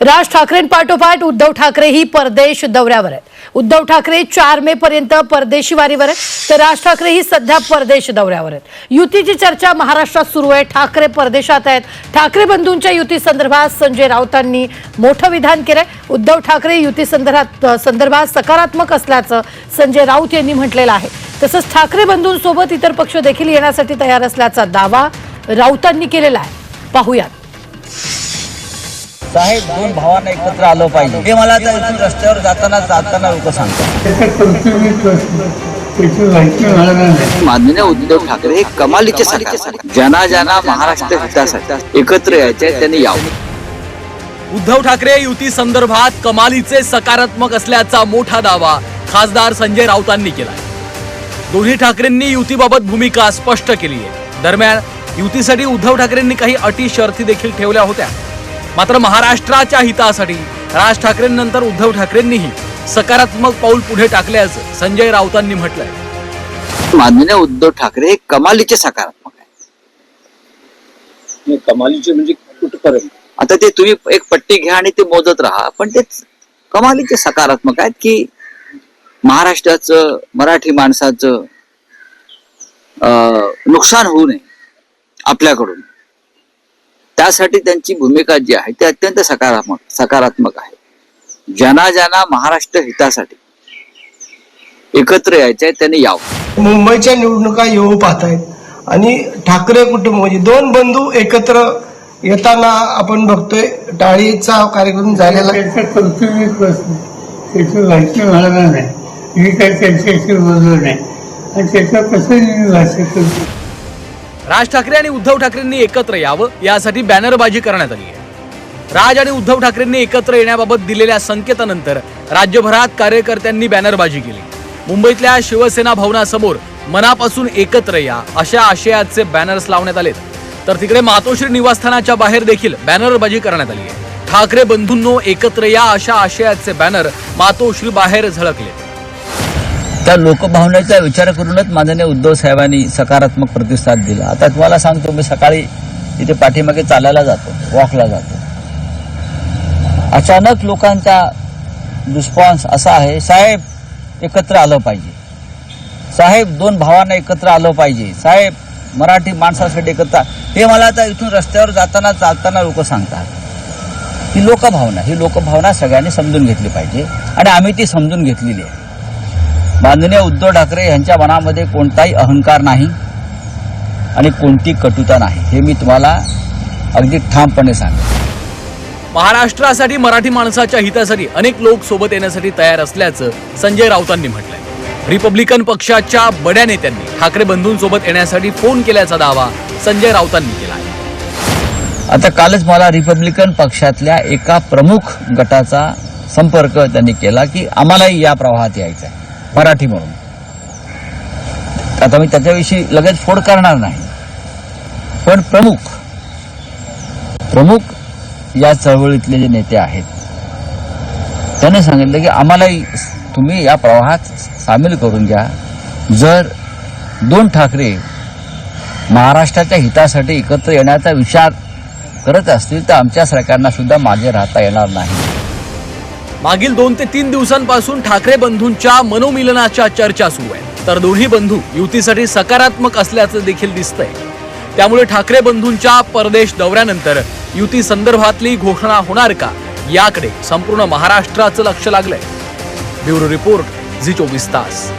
राज ठाकरेंपाठोपाठ उद्धव ठाकरे ही परदेश दौऱ्यावर आहेत. उद्धव ठाकरे चार मे पर्यंत परदेशी वारीवर आहेत. तर राज ठाकरे ही सध्या परदेश दौऱ्यावर आहेत. युतीची चर्चा महाराष्ट्रात सुरू आहे. ठाकरे परदेशात आहेत. ठाकरे बंधूंच्या युती संदर्भात संजय राऊतांनी मोठं विधान केलंय. उद्धव ठाकरे युती संदर्भात संदर्भात सकारात्मक असल्याचं संजय राऊत यांनी म्हटलेलं आहे. तसंच ठाकरे बंधूंसोबत इतर पक्ष देखील येण्यासाठी तयार असल्याचा दावा राऊतांनी केलेला आहे. पाहूयात. साहेब दोन भावांना एकत्र आलं पाहिजे. हे मला इथून रस्त्यावर जाताना जाताना लोक सांगतात. माननीय उद्धव ठाकरे हे कमालीचे सरकार. ज्यांना ज्यांना महाराष्ट्र हितासाठी एकत्र यायचे त्यांनी यावं. उद्धव ठाकरे युती संदर्भात कमालीचे सकारात्मक असल्याचा मोठा दावा खासदार संजय राऊतांनी केला दोन्ही ठाकरेंनी युतीबाबत भूमिका स्पष्ट केली आहे दरम्यान युतीसाठी उद्धव ठाकरेंनी काही अटी शर्ती देखील ठेवल्या होत्या. मात्र महाराष्ट्राच्या हितासाठी राज ठाकरेंनंतर उद्धव ठाकरेंनीही सकारात्मक पाऊल पुढे टाकल्याचं संजय राऊतांनी म्हटलंय. माननीय उद्धव ठाकरे हे कमालीचे सकारात्मक आहे कमालीचे म्हणजे कुठपर्यंत? आता ते तुम्ही एक पट्टी घ्या आणि ते मोजत राहा पण ते कमालीचे सकारात्मक आहेत की महाराष्ट्राचं मराठी माणसाचं अं, नुकसान होऊ नये आपल्याकडून. त्यासाठी त्यांची भूमिका जी आहे ती अत्यंत सकारात्मक सकारात्मक आहे. ज्यांना ज्यांना महाराष्ट्र हितासाठी एकत्र यायचे आहे त्यांनी यावं. मुंबईच्या निवडणुका येऊ पाहत आहेत आणि ठाकरे कुटुंब म्हणजे दोन बंधू एकत्र येताना आपण बघतोय टाळीचा कार्यक्रम झालेला नाही. मी काही त्यांच्याशी बोललो नाही. आणि त्याचा कसं भाषा करतो राज ठाकरे आणि उद्धव ठाकरेंनी एकत्र यावं यासाठी बॅनरबाजी करण्यात आली आहे. राज आणि उद्धव ठाकरेंनी एकत्र येण्याबाबत दिलेल्या संकेतानंतर राज्यभरात कार्यकर्त्यांनी बॅनरबाजी केली. मुंबईतल्या शिवसेना भवनासमोर मनापासून एकत्र या अशा आशयाचे बॅनर्स लावण्यात आलेत. तर तिकडे मातोश्री निवासस्थानाच्या बाहेर देखील बॅनरबाजी करण्यात आली आहे. ठाकरे बंधूंनो एकत्र या अशा आशयाचे बॅनर मातोश्री बाहेर झळकले त्या लोकभावनेचा विचार करूनच माननीय उद्धव साहेबांनी सकारात्मक प्रतिसाद दिला. आता तुम्हाला सांगतो मी सकाळी इथे पाठीमागे चालायला जातो वॉकला जातो. अचानक लोकांचा रिस्पॉन्स असा आहे साहेब एकत्र आलं पाहिजे. साहेब दोन भावांना एकत्र आलं पाहिजे. साहेब मराठी माणसासाठी एकत्र हे मला आता इथून रस्त्यावर जाताना चालताना लोक सांगतात. ही लोकभावना ही लोकभावना सगळ्यांनी समजून घेतली पाहिजे आणि आम्ही ती समजून घेतलेली आहे. माननीय उद्धव ठाकरे यांच्या मनामध्ये कोणताही अहंकार नाही आणि कोणती कटुता नाही हे मी तुम्हाला अगदी ठामपणे सांगेन. महाराष्ट्रासाठी मराठी माणसाच्या हितासाठी अनेक लोक सोबत येण्यासाठी तयार असल्याचं संजय राऊतांनी म्हटलंय. रिपब्लिकन पक्षाच्या बड्या नेत्यांनी ठाकरे बंधूंसोबत येण्यासाठी फोन केल्याचा दावा संजय राऊतांनी केला आहे. आता कालच मला रिपब्लिकन पक्षातल्या एका प्रमुख गटाचा संपर्क त्यांनी केला की आम्हालाही या प्रवाहात यायचं आहे मराठी म्हणून. आता मी त्याच्याविषयी लगेच फोड करणार नाही. पण प्रमुख प्रमुख या चळवळीतले जे नेते आहेत त्याने सांगितलं की आम्हालाही तुम्ही या प्रवाहात सामील करून घ्या. जर दोन ठाकरे महाराष्ट्राच्या हितासाठी एकत्र येण्याचा विचार करत असतील तर आमच्या सरकारना सुद्धा मागे राहता येणार नाही. मागील दोन ते तीन दिवसांपासून ठाकरे बंधूंच्या मनोमिलनाच्या चर्चा सुरू आहेत तर दोन्ही बंधू युतीसाठी सकारात्मक असल्याचं देखील दिसतंय. त्यामुळे ठाकरे बंधूंच्या परदेश दौऱ्यानंतर युती संदर्भातली घोषणा होणार का याकडे संपूर्ण महाराष्ट्राचं लक्ष लागलंय. ब्युरो रिपोर्ट झी चोवीस तास.